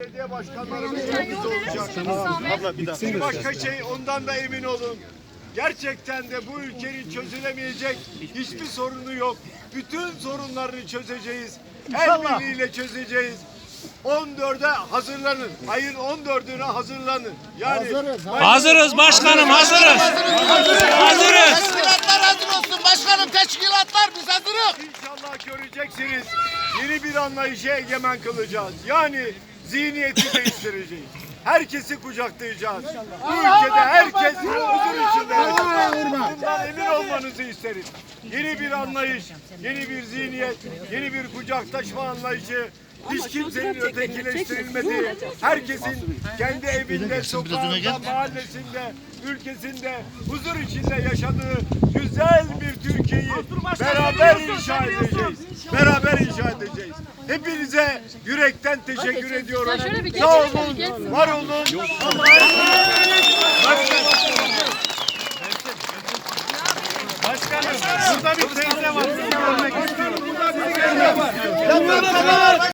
Belediye başkanlarımız olacak. Bir başka şey ondan da emin olun. Gerçekten de bu ülkenin çözülemeyecek hiçbir sorunu yok. Bütün sorunlarını çözeceğiz. El birliğiyle çözeceğiz. 14'e hazırlanın. Ayın 14'üne hazırlanın. Yani Hazırız başkanım hazırız. Hazırız. Teşkilatlar hazır olsun başkanım teşkilatlar biz hazırız. İnşallah göreceksiniz. Yeni bir anlayışı egemen kılacağız. Yani zihniyeti değiştireceğiz. Herkesi kucaklayacağız. Bu ülkede herkes huzur içinde yaşayacak. Bundan emin olmanızı isterim. Yeni bir anlayış, yeni bir zihniyet, yeni bir kucaklaşma anlayışı. Hiç kimsenin ötekileştirilmediği, herkesin kendi evinde, sokağında, mahallesinde, ülkesinde huzur içinde yaşadığı güzel bir Türkiye'yi beraber inşa edeceğiz. İnşa edeceğiz. Hepinize yürekten teşekkür ediyorum. Sağ olun, var olun. Başkanım, burada bir teyze var. Burada bir teyze var.